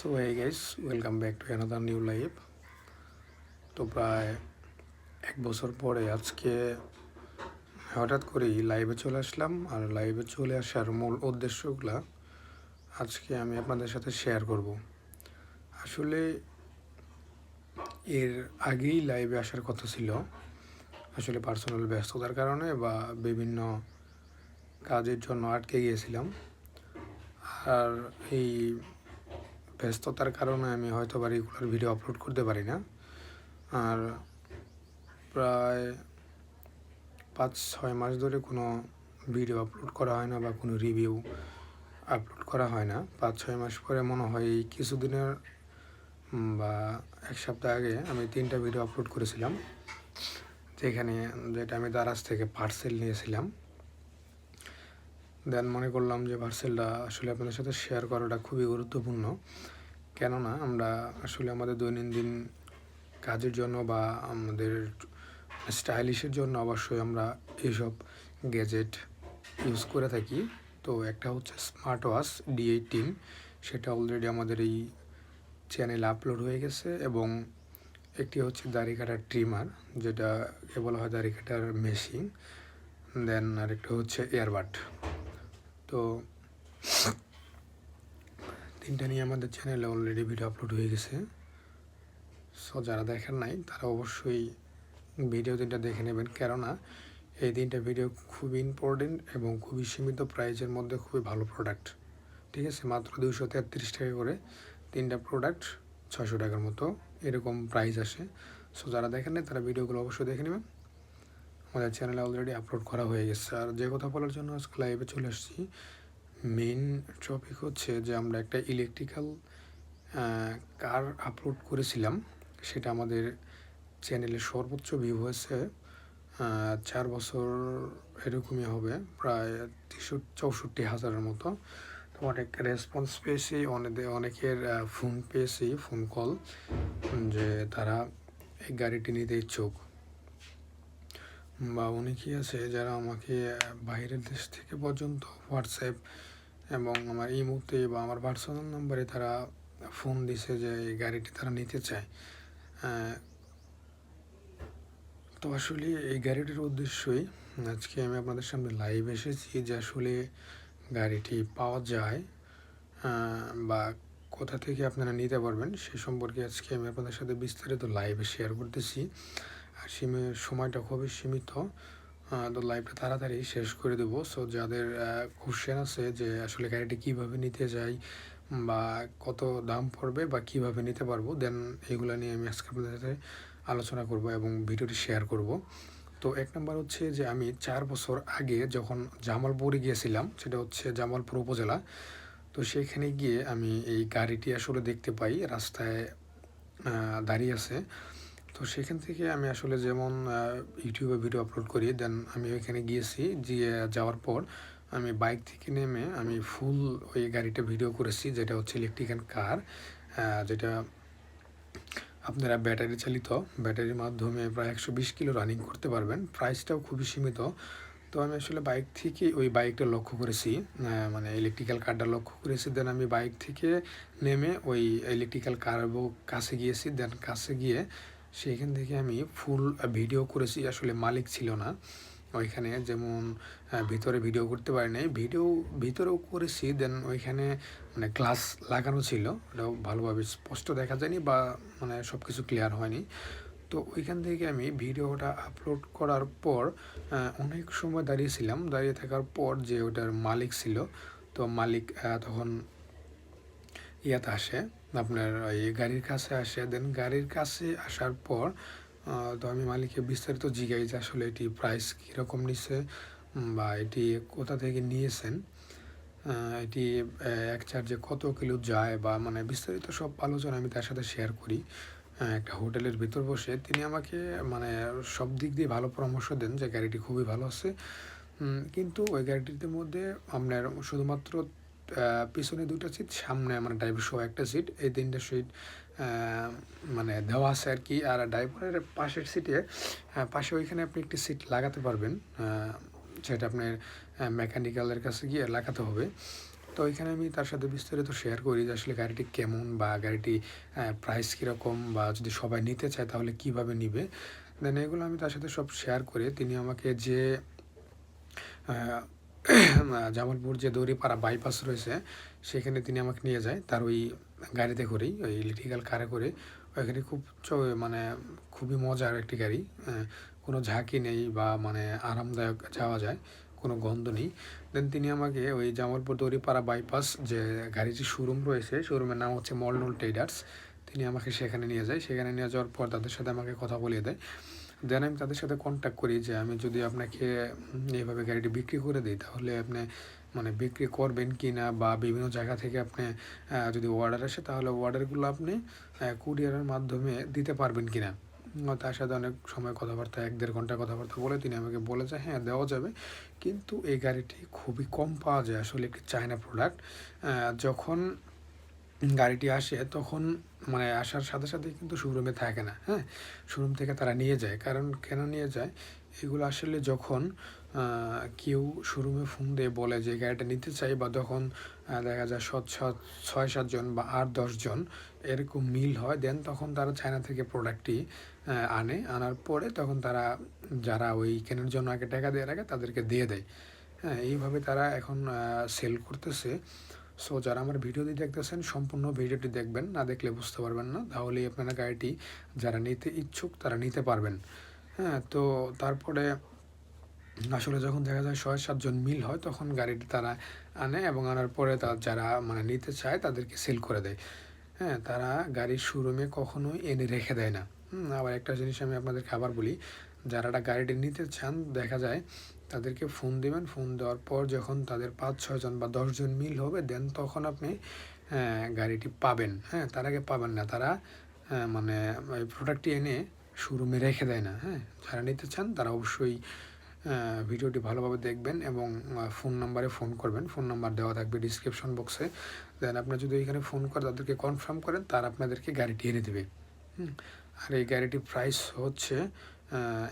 So hey guys welcome back to another new live তো প্রায় এক বছর পরে আজকে হঠাৎ করেই লাইভে চলে আসলাম। আর লাইভে চলে আসার মূল উদ্দেশ্যগুলো আজকে আমি আপনাদের সাথে শেয়ার করব। আসলে এর আগেই লাইভে আসার কথা ছিল। আসলে পার্সোনাল ব্যস্ততার কারণে বা বিভিন্ন কাজের জন্য আটকে গিয়েছিলাম। আর এই ব্যস্ততার কারণে আমি হয়তো বা রেগুলার ভিডিও আপলোড করতে পারি না। আর প্রায় পাঁচ, ছয় মাস ধরে কোনো ভিডিও আপলোড করা হয় না বা কোনো রিভিউ আপলোড করা হয় না। পাঁচ, ছয় মাস পরে মনে হয় এই কিছুদিনের বা এক সপ্তাহ আগে আমি তিনটা ভিডিও আপলোড করেছিলাম। যেখানে যেটা আমি দারাজ থেকে পার্সেল নিয়েছিলাম। দেন মনে করলাম যে পার্সেলটা আসলে আপনাদের সাথে শেয়ার করাটা খুবই গুরুত্বপূর্ণ। কেননা আমরা আসলে আমাদের দৈনন্দিন কাজের জন্য বা আমাদের স্টাইলিশের জন্য অবশ্যই আমরা এইসব গ্যাজেট ইউজ করে থাকি। তো একটা হচ্ছে স্মার্ট ওয়াচ ডি এইটিন সেটা অলরেডি আমাদের এই চ্যানেলে আপলোড হয়ে গেছে এবং একটি হচ্ছে দাড়ি কাটার ট্রিমার যেটা বলা হয় দাড়ি কাটার মেশিন দেন আরেকটা হচ্ছে এয়ারবাড তো তিনটা নিয়ে আমাদের চ্যানেলে অলরেডি ভিডিও আপলোড হয়ে গেছে। সো যারা দেখেন নাই, তারা অবশ্যই ভিডিও তিনটা দেখে নেবেন। কেননা, এই তিনটা ভিডিও খুবই ইম্পর্টেন্ট এবং খুবই সীমিত প্রাইজের মধ্যে খুবই ভালো প্রোডাক্ট ঠিক আছে? মাত্র দুশো তেত্রিশ টাকা করে তিনটা প্রোডাক্ট ছশো টাকার মতো এরকম প্রাইস আসে। সো যারা দেখেন নাই, তারা ভিডিওগুলো অবশ্যই দেখে নেবেন। আমাদের চ্যানেলে অলরেডি আপলোড করা হয়ে গেছে। আর যে কথা বলার জন্য আজকে লাইভে চলে আসছি মেইন টপিক হচ্ছে যে আমরা একটা ইলেকট্রিক্যাল কার আপলোড করেছিলাম। সেটা আমাদের চ্যানেলে সর্বোচ্চ ভিউ হয়েছে চার বছর এরকমই হবে, প্রায় তেষট্টি চৌষট্টি হাজারের মতো। তো অনেক রেসপন্স পেয়েছি, অনেকে, অনেকের ফোন পেয়েছি ফোন কল যে তারা এই গাড়িটি নিতে ইচ্ছুক। বা অনেকেই আছে, যারা আমাকে বাইরের দেশ থেকে পর্যন্ত হোয়াটসঅ্যাপ এবং আমার এই মুহূর্তে বা আমার পার্সোনাল নাম্বারে তারা ফোন দিছে যে এই গাড়িটি তারা নিতে চায়। তো আসলে এই গাড়িটির উদ্দেশ্যই আজকে আমি আপনাদের সামনে লাইভ এসেছি যে আসলে গাড়িটি পাওয়া যায় বা কোথা থেকে আপনারা নিতে পারবেন সে সম্পর্কে আজকে আমি আপনাদের সাথে বিস্তারিত লাইভে শেয়ার করতেছি। সময়টা খুবই সীমিত। তো লাইভটা তাড়াতাড়ি শেষ করে দেবো। সো যাদের কোশ্চেন আছে যে আসলে গাড়িটি কীভাবে নিতে যাই বা কত দাম পড়বে বা কীভাবে নিতে পারব দেন এগুলো নিয়ে আমি আজকে আপনাদের সাথে আলোচনা করব এবং ভিডিওটি শেয়ার করব। তো এক নম্বর হচ্ছে যে আমি চার বছর আগে যখন জামালপুরে গিয়েছিলাম, সেটা হচ্ছে জামালপুর উপজেলা। তো সেখানে গিয়ে আমি এই গাড়িটি আসলে দেখতে পাই। রাস্তায় দাঁড়িয়ে আছে। তো সেখান থেকে আমি আসলে যেমন ইউটিউবে ভিডিও আপলোড করি দেন আমি ওইখানে গিয়েছি, গিয়ে যাওয়ার পর আমি বাইক থেকে নেমে আমি ফুল ওই গাড়িটা ভিডিও করেছি, যেটা হচ্ছে ইলেকট্রিক্যাল কার যেটা আপনারা ব্যাটারি চালিত ব্যাটারির মাধ্যমে প্রায় একশো বিশ কিলো রানিং করতে পারবেন প্রাইসটাও খুবই সীমিত। তো আমি আসলে বাইক থেকে ওই বাইকটা লক্ষ্য করেছি মানে ইলেকট্রিক্যাল কারটা লক্ষ্য করেছি দেন আমি বাইক থেকে নেমে ওই ইলেকট্রিক্যাল কার কাছে গিয়েছি দেন কাছে গিয়ে সেইখান থেকে আমি ফুল ভিডিও করেছি। আসলে মালিক ছিল না। ওইখানে যেমন ভিতরে ভিডিও করতে পারি নাই। ভিডিও ভিতরেও করেছি দেন ওইখানে মানে গ্লাস লাগানো ছিল। ওটাও ভালোভাবে স্পষ্ট দেখা যায়নি বা মানে সব কিছু ক্লিয়ার হয়নি। তো ওইখান থেকে আমি ভিডিওটা আপলোড করার পর অনেক সময় দাঁড়িয়েছিলাম। দাঁড়িয়ে থাকার পর যে ওটার মালিক ছিল, তো মালিক তখন ইয়াতে আসে আপনার এই গাড়ির কাছে আসে দেন গাড়ির কাছে আসার পর তো আমি মালিককে বিস্তারিত জিজ্ঞাই যে আসলে এটি প্রাইস কীরকম উম, বা এটি কোথা থেকে নিয়েছেন এটি এক চার্জে কত কিলো যায় বা মানে বিস্তারিত সব আলোচনা আমি তার সাথে শেয়ার করি একটা হোটেলের ভিতর বসে। তিনি আমাকে মানে সব দিক দিয়ে ভালো পরামর্শ দেন যে গাড়িটি খুবই ভালো আছে কিন্তু ওই গাড়িটির মধ্যে আপনার শুধুমাত্র পিছনে দুটো সিট সামনে মানে ড্রাইভার সহ একটা সিট এই তিনটা সিট মানে দেওয়া আছে আর কি। আর ড্রাইভারের পাশের সিটে পাশে ওইখানে আপনি একটি সিট লাগাতে পারবেন। সেটা আপনার মেকানিক্যালের কাছে গিয়ে লাগাতে হবে। তো ওইখানে আমি তার সাথে বিস্তারিত শেয়ার করি যে আসলে গাড়িটি কেমন বা গাড়িটি প্রাইস কীরকম বা যদি সবাই নিতে চায় তাহলে কীভাবে নিবে। দেন এগুলো আমি তার সাথে সব শেয়ার করে তিনি আমাকে যে জামালপুর যে দৌড়িপাড়া বাইপাস রয়েছে, সেখানে তিনি আমাকে নিয়ে যায়। তার ওই গাড়িতে করেই, ওই ইলেকট্রিক্যাল কারে করে। ওইখানে খুব মানে খুবই মজার একটি গাড়ি। কোনো ঝাঁকি নেই বা মানে আরামদায়ক যাওয়া যায়, কোনো গন্ধ নেই। দেন তিনি আমাকে ওই জামালপুর দৌড়িপাড়া বাইপাস যে গাড়িটির শোরুম রয়েছে শোরুমের নাম হচ্ছে মলনুল ট্রেডার্স। তিনি আমাকে সেখানে নিয়ে যায়। সেখানে নিয়ে যাওয়ার পর তাদের সাথে আমাকে কথা বলিয়ে দেয়। দেন আমি তাদের সাথে কন্ট্যাক্ট করি যে আমি যদি আপনাকে এইভাবে গাড়িটি বিক্রি করে দিই, তাহলে আপনি মানে বিক্রি করবেন কি না বা বিভিন্ন জায়গা থেকে আপনি যদি অর্ডার আসে, তাহলে অর্ডারগুলো আপনি কুরিয়ারের মাধ্যমে দিতে পারবেন কি না তার সাথে অনেক সময় কথাবার্তা, এক দেড় ঘণ্টা কথাবার্তা বলে তিনি আমাকে বলেছে হ্যাঁ দেওয়া যাবে। কিন্তু এই গাড়িটি খুবই কম পাওয়া যায় আসলে একটি চায়না প্রোডাক্ট যখন গাড়িটি আসে, তখন মানে আসার সাথে সাথে কিন্তু শোরুমে থাকে না হ্যাঁ? শোরুম থেকে তারা নিয়ে যায়। কারণ কেন নিয়ে যায়? এগুলো আসলে যখন কেউ শোরুমে ফোন দিয়ে বলে যে গাড়িটা নিতে চাই বা তখন দেখা যায় সৎ ছয় সাতজন বা আট দশজন এরকম মিল হয়, দেন তখন তারা চায়না থেকে প্রোডাক্টটি আনে। আনার পরে তখন তারা, যারা ওই কেনার জন্য আগে টাকা দিয়ে রাখে, তাদেরকে দিয়ে দেয়। হ্যাঁ এইভাবে তারা এখন সেল করতেছে। সো যারা আমার ভিডিওটি দেখতেছেন, সম্পূর্ণ ভিডিওটি দেখবেন, না দেখলে বুঝতে পারবেন না। তাহলেই আপনারা গাড়িটি যারা নিতে ইচ্ছুক, তারা নিতে পারবেন। হ্যাঁ তো তারপরে আসলে যখন দেখা যায় ছয় সাতজন মিল হয়, তখন গাড়িটি তারা আনে এবং আনার পরে তার যারা মানে নিতে চায়, তাদেরকে সেল করে দেয়। হ্যাঁ তারা গাড়ির শোরুমে কখনোই এনে রেখে দেয় না। আবার একটা জিনিস আমি আপনাদেরকে আবার বলি। যারা গাড়িটি নিতে চান, দেখা যায় তাদেরকে ফোন দিবেন ফোন দেওয়ার পর যখন তাদের পাঁচ ছয়জন বা দশজন মিল হবে দেন তখন আপনি আহ, গাড়িটি পাবেন। হ্যাঁ তার আগে পাবেন না। তারা মানে ওই প্রোডাক্টটি এনে শোরুমে রেখে দেয় না। হ্যাঁ যারা নিতে চান তারা অবশ্যই ভিডিওটি ভালোভাবে দেখবেন এবং ফোন নাম্বারে ফোন করবেন। ফোন নাম্বার দেওয়া থাকবে ডিসক্রিপশন বক্সে দেন আপনার যদি এখানে ফোন করে তাদেরকে কনফার্ম করেন তারা আপনাদেরকে গাড়িটি এনে দেবে। হুম, আর এই গাড়িটির প্রাইস হচ্ছে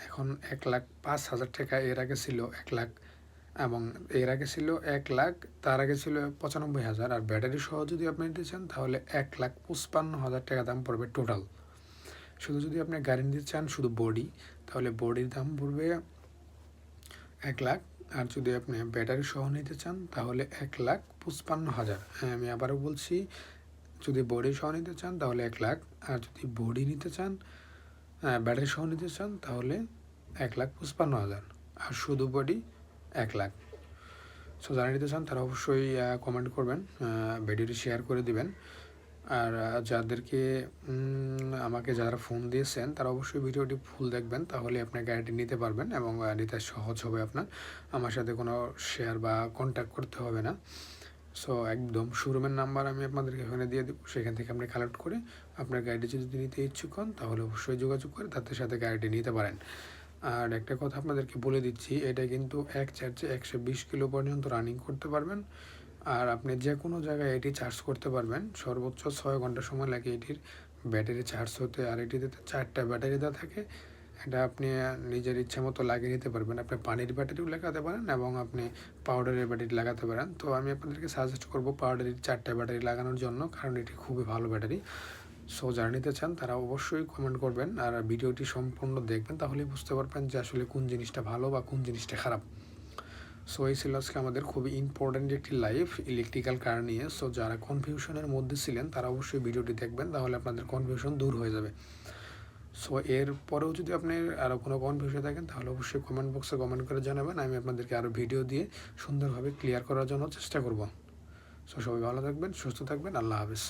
এখন এক লাখ পাঁচ হাজার টাকা এর আগে ছিল এক লাখ এবং এর আগে ছিল এক লাখ, তার আগে ছিল পঁচানব্বই হাজার। আর ব্যাটারি সহ যদি আপনি নিতে চান, তাহলে এক লাখ পঁচপান্ন হাজার টাকা দাম পড়বে টোটাল শুধু যদি আপনি গাড়ি নিতে চান, শুধু বডি তাহলে বডির দাম পড়বে এক লাখ। আর যদি আপনি ব্যাটারি সহ নিতে চান, তাহলে এক লাখ পঁচপান্ন হাজার। হ্যাঁ আমি আবারও বলছি, যদি বডি সহ নিতে চান, তাহলে এক লাখ। আর যদি বডি নিতে চান ব্যাটারি সহ নিতে চান, তাহলে এক লাখ পঁচপান্ন হাজার। আর শুধু বডি এক লাখ। সো যারা নিতে চান, তারা অবশ্যই কমেন্ট করবেন ভিডিওটি শেয়ার করে দিবেন। আর যাদেরকে আমাকে যারা ফোন দিয়েছেন, তারা অবশ্যই ভিডিওটি ফুল দেখবেন, তাহলে আপনার গাড়িটি নিতে পারবেন এবং নিতে সহজ হবে আপনার। আমার সাথে কোনো শেয়ার বা কন্ট্যাক্ট করতে হবে না। সো একদম শোরুমের নাম্বার আমি আপনাদেরকে এখানে দিয়ে দেবো। সেখান থেকে আপনি কালেক্ট করে আপনার গাড়িটি যদি নিতে ইচ্ছুক হন, তাহলে অবশ্যই যোগাযোগ করে তাদের সাথে গাড়িটি নিতে পারেন। আর একটা কথা আপনাদেরকে বলে দিচ্ছি, এটা কিন্তু এক চার্জে একশো বিশ কিলো পর্যন্ত রানিং করতে পারবেন। আর আপনি যে কোনো জায়গায় এটি চার্জ করতে পারবেন। সর্বোচ্চ ছয় ঘণ্টা সময় লাগে এটির ব্যাটারি চার্জ হতে। আর এটিতে চারটা ব্যাটারি দেওয়া থাকে। এটা আপনি নিজের ইচ্ছা মতো লাগিয়ে নিতে পারবেন। আপনি পানির ব্যাটারিও লাগাতে পারেন এবং আপনি পাউডারের ব্যাটারি লাগাতে পারেন। তো আমি আপনাদেরকে সাজেস্ট করব পাউডারের চারটে ব্যাটারি লাগানোর জন্য, কারণ এটি খুবই ভালো ব্যাটারি সো যারা নিতে চান, তারা অবশ্যই কমেন্ট করবেন আর ভিডিওটি সম্পূর্ণ দেখবেন, তাহলেই বুঝতে পারবেন যে আসলে কোন জিনিসটা ভালো বা কোন জিনিসটা খারাপ। সো এই ছিল আজকে আমাদের খুবই ইম্পর্ট্যান্ট একটি লাইফ ইলেকট্রিক্যাল কার নিয়ে। সো যারা কনফিউশনের মধ্যে ছিলেন, তারা অবশ্যই ভিডিওটি দেখবেন, তাহলে আপনাদের কনফিউশন দূর হয়ে যাবে। সো এর পরেও যদি আপনি আরও কোনো কনফিউশন থাকেন, তাহলে অবশ্যই কমেন্ট বক্সে কমেন্ট করে জানাবেন। আমি আপনাদেরকে আরও ভিডিও দিয়ে সুন্দরভাবে ক্লিয়ার করার জন্য চেষ্টা করব। সো সবাই ভালো থাকবেন, সুস্থ থাকবেন, আল্লাহ হাফেজ।